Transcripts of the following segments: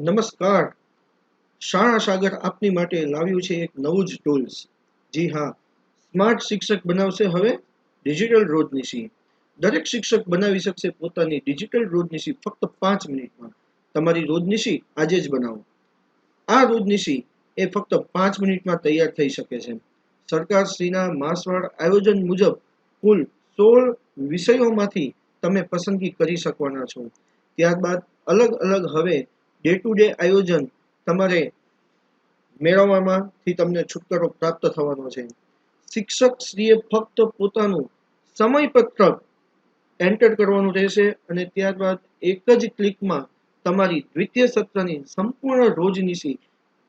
નમસ્કાર. શાળા સાગર આપની માટે લાવ્યું છે એક નવું જ ટૂલ્સ. જી હા, સ્માર્ટ શિક્ષક બનાવશે હવે ડિજિટલ રોજનીશી દરેક શિક્ષક બનાવી શકશે પોતાની ડિજિટલ રોજનીશી ફક્ત પાંચ મિનિટમાં. તમારી રોજનીશી આજે જ બનાવો. આ રોજનીશી એ ફક્ત પાંચ મિનિટમાં તૈયાર થઈ શકે છે. સરકારશ્રીના માસવાળ આયોજન મુજબ કુલ સોળ વિષયોમાંથી તમે પસંદગી કરી શકવાના છો. ત્યારબાદ અલગ અલગ હવે ડે ટુ ડે આયોજન તમારે મેળવવામાંથી તમને છુટકારો પ્રાપ્ત થવાનો છે. શિક્ષક શ્રીએ ફક્ત પોતાનું સમયપત્રક એન્ટર કરવાનું રહેશે અને ત્યારબાદ એક જ ક્લિકમાં તમારી દ્વિતીય સત્રની સંપૂર્ણ રોજનીશી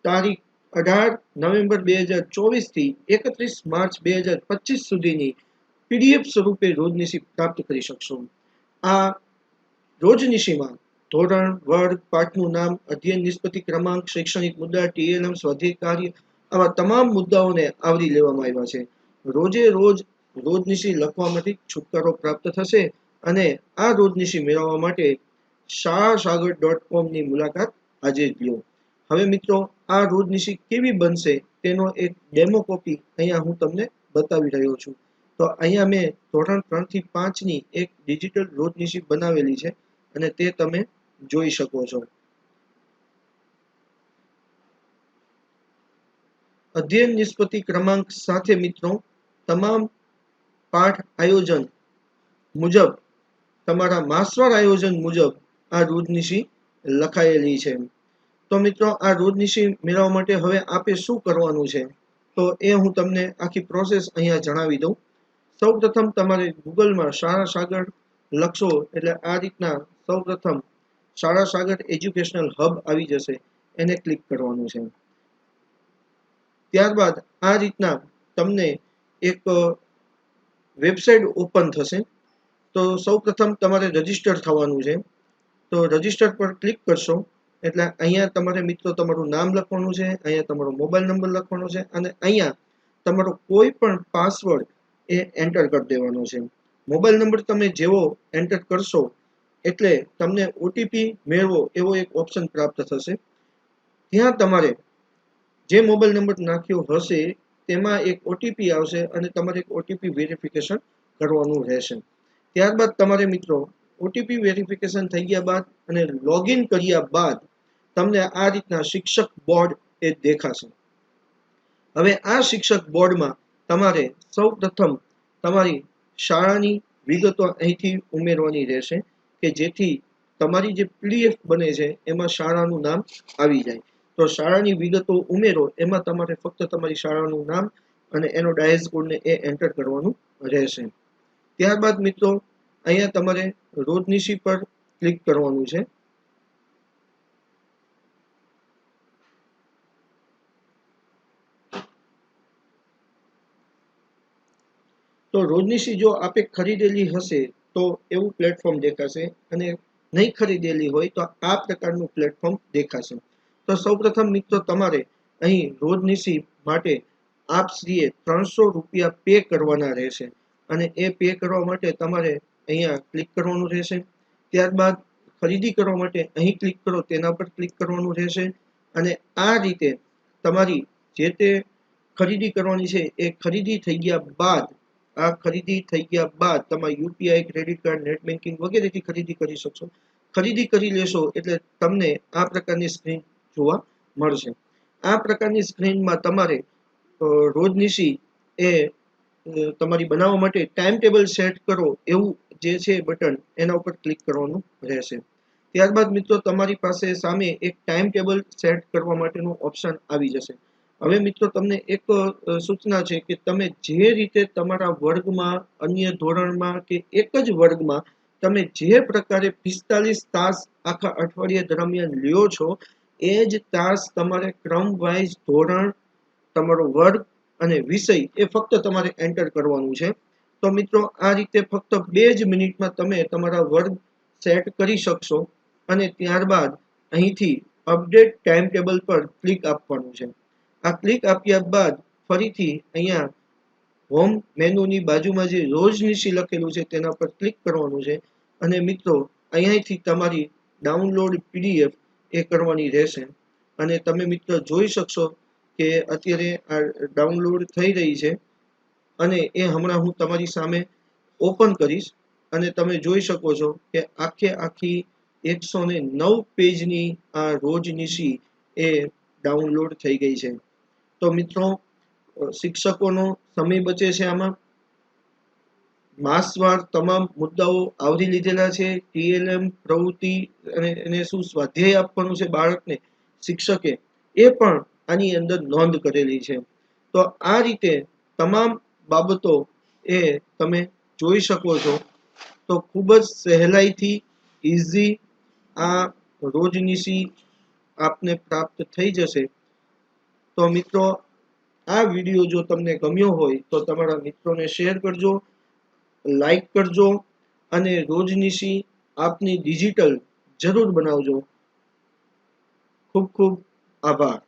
તારીખ અઢાર નવેમ્બર બે હજાર ચોવીસથી એકત્રીસ માર્ચ બે હજાર પચીસ સુધીની પીડીએફ સ્વરૂપે રોજનીશી પ્રાપ્ત કરી શકશો. આ રોજનીશીમાં ધોરણ વર્ગ પાઠનું નામ, અધ્યયન નિષ્પતિ ક્રમાંક, શૈક્ષણિક મુદ્દા ટીએલએમ સ્વાધ્યાય કાર્ય આવા તમામ મુદ્દાઓને આવરી લેવામાં આવ્યા છે. રોજે રોજ રોજનીશી લખવામાંથી છુટકારો પ્રાપ્ત થશે અને આ રોજનીશી મેળવવા માટે શાળા સાગર ડોટ કોમની મુલાકાત આજે જ લ્યો હવે મિત્રો, આ રોજનીશી કેવી બનશે તેનો એક ડેમો કોપી અહીંયા હું તમને બતાવી રહ્યો છું. તો અહીંયા મેં ધોરણ ત્રણથી પાંચની એક ડિજિટલ રોજનીશી બનાવેલી છે અને તે તમે જોઈ શકો છો. અધ્યયન નિષ્પતિ ક્રમાંક સાથે મિત્રો, તમામ પાઠ આયોજન મુજબ, તમારા માસવાર આયોજન મુજબ આ રોજનીશી લખાયેલી છે. તો મિત્રો, આ રોજનીશી મેળવવા માટે હવે આપે શું કરવાનું છે? તો એ હું તમને આખી પ્રોસેસ અહીંયા જણાવી દઉં. સૌ પ્રથમ તમારે ગૂગલમાં શાળા સાગર લખશો એટલે આ રીતના સૌ પ્રથમ સાગર એજ્યુકેશનલ હબ આવી જશે, એને ક્લિક કરવાનું છે. ત્યારબાદ આ રીતના તમને એક વેબસાઇટ ઓપન થશે. તો સૌ પ્રથમ તમારે રજિસ્ટર થવાનું છે. તો રજિસ્ટર પર ક્લિક કરશો, એટલે અહીંયા તમારે મિત્રો તમારું નામ લખવાનું છે, અહીંયા તમારો મોબાઈલ નંબર લખવાનો છે, અને અહીંયા તમારો કોઈ પણ પાસવર્ડ એ એન્ટર કરી દેવાનો છે. મોબાઈલ નંબર તમે જેવો એન્ટર કરશો એટલે તમને ઓટીપી મેળવો એવો એક ઓપ્શન પ્રાપ્ત થશે. ત્યાં તમારે જે મોબાઈલ નંબર નાખ્યો હશે, તેમાં એક ઓટીપી આવશે અને તમારે એક ઓટીપી વેરિફિકેશન કરવાનું રહેશે. ત્યારબાદ તમારે મિત્રો ઓટીપી વેરિફિકેશન થઈ ગયા બાદ અને લોગિન કર્યા બાદ તમને આ રીતના શિક્ષક બોર્ડ એ દેખાશે. હવે આ શિક્ષક બોર્ડમાં તમારે સૌ પ્રથમ તમારી શાળાની વિગતો અહીંથી ઉમેરવાની રહેશે. કે જેથી તમારી જે પીડીએફ બને છે, એમાં શાળાનું નામ આવી જાય. તો શાળાની વિગતો ઉમેરો, એમાં તમારે ફક્ત તમારી શાળાનું નામ અને એનો ડાયસ કોડને એ એન્ટર કરવાનું રહેશે. ત્યારબાદ મિત્રો, અહીંયા તમારે રોજનીશી પર ક્લિક કરવાનું છે. તો રોજનીશી જો આપે ખરીદેલી હશે તો એવું પ્લેટફોર્મ દેખાશે અને નહીં ખરીદેલી હોય તો આ પ્રકારનું પ્લેટફોર્મ દેખાશે. તો સૌપ્રથમ મિત્રો તમારે અહીં રોજનીશી માટે આપશ્રીએ ત્રણસો રૂપિયા પે કરવાના રહેશે અને એ પે કરવા માટે તમારે અહીંયા ક્લિક કરવાનું રહેશે. ત્યારબાદ ખરીદી કરવા માટે અહીં ક્લિક કરો, તેના પર ક્લિક કરવાનું રહેશે અને આ રીતે તમારી જે તે ખરીદી કરવાની છે એ ખરીદી થઈ ગયા બાદ આ ખરીદી થઈ ગયા બાદ તમે UPI, credit card, net banking વગેરેથી ખરીદી કરી શકશો. ખરીદી કરી લેશો એટલે તમને આ પ્રકારની સ્ક્રીન જોવા મળશે. આ પ્રકારની સ્ક્રીનમાં તમારે રોજનીશી એ તમારી બનાવવા માટે ટાઈમ ટેબલ સેટ કરો એવું જે છે બટન એના ઉપર ક્લિક કરવાનું રહેશે. ત્યારબાદ મિત્રો તમારી પાસે સામે એક ટાઈમ ટેબલ સેટ કરવા માટેનું ઓપ્શન આવી જશે. હવે મિત્રો તમને એક સૂચના છે કે તમે જે રીતે તમારા વર્ગમાં, અન્ય ધોરણમાં કે એક જ વર્ગમાં તમે જે પ્રકારે પિસ્તાલીસ તાસ આખા અઠવાડિયા દરમિયાન લ્યો છો, એ જ તાસ તમારે ક્રમ વાઇઝ ધોરણ, તમારો વર્ગ અને વિષય એ ફક્ત તમારે એન્ટર કરવાનું છે. તો મિત્રો, આ રીતે ફક્ત બે જ મિનિટમાં તમે તમારા વર્ગ સેટ કરી શકશો અને ત્યારબાદ અહીંથી અપડેટ ટાઈમ ટેબલ પર ક્લિક આપવાનું છે. આ ક્લિક આપ્યા બાદ ફરીથી અહીંયા હોમ મેનુની બાજુમાં જે રોજનીશી લખેલું છે તેના પર ક્લિક કરવાનું છે. અને મિત્રો, અહીંયાથી તમારી ડાઉનલોડ પીડીએફ એ કરવાની રહેશે. અને તમે મિત્રો જોઈ શકશો કે અત્યારે આ ડાઉનલોડ થઈ રહી છે. અને એ હમણાં હું તમારી સામે ઓપન કરીશ. અને તમે જોઈ શકો છો કે આખે આખી એકસો ને નવ પેજની આ રોજનીશી એ ડાઉનલોડ થઈ ગઈ છે. તો મિત્રો શિક્ષકોનો સમય બચે છે આમાં. માસવાર તમામ મુદ્દાઓ આવરી લીધેલા છે. ટીએલએમ પ્રવૃત્તિ અને એને શું સ્વાધ્યાય આપવાનું છે બાળકને, શિક્ષકે, એ પણ આની અંદર નોંધ કરેલી છે. તો આ રીતે તમામ બાબતો એ તમે જોઈ શકો છો. તો ખૂબ જ સહેલાઈથી ઇઝી આ રોજનીશી આપને પ્રાપ્ત થઈ જશે. તો મિત્રો, આ વીડિયો જો તમને ગમ્યો હોય, તો તમારા મિત્રોને શેર કરજો, લાઈક કરજો અને રોજનીશી આપની ડિજિટલ જરૂર બનાવજો. ખૂબ ખૂબ આભાર.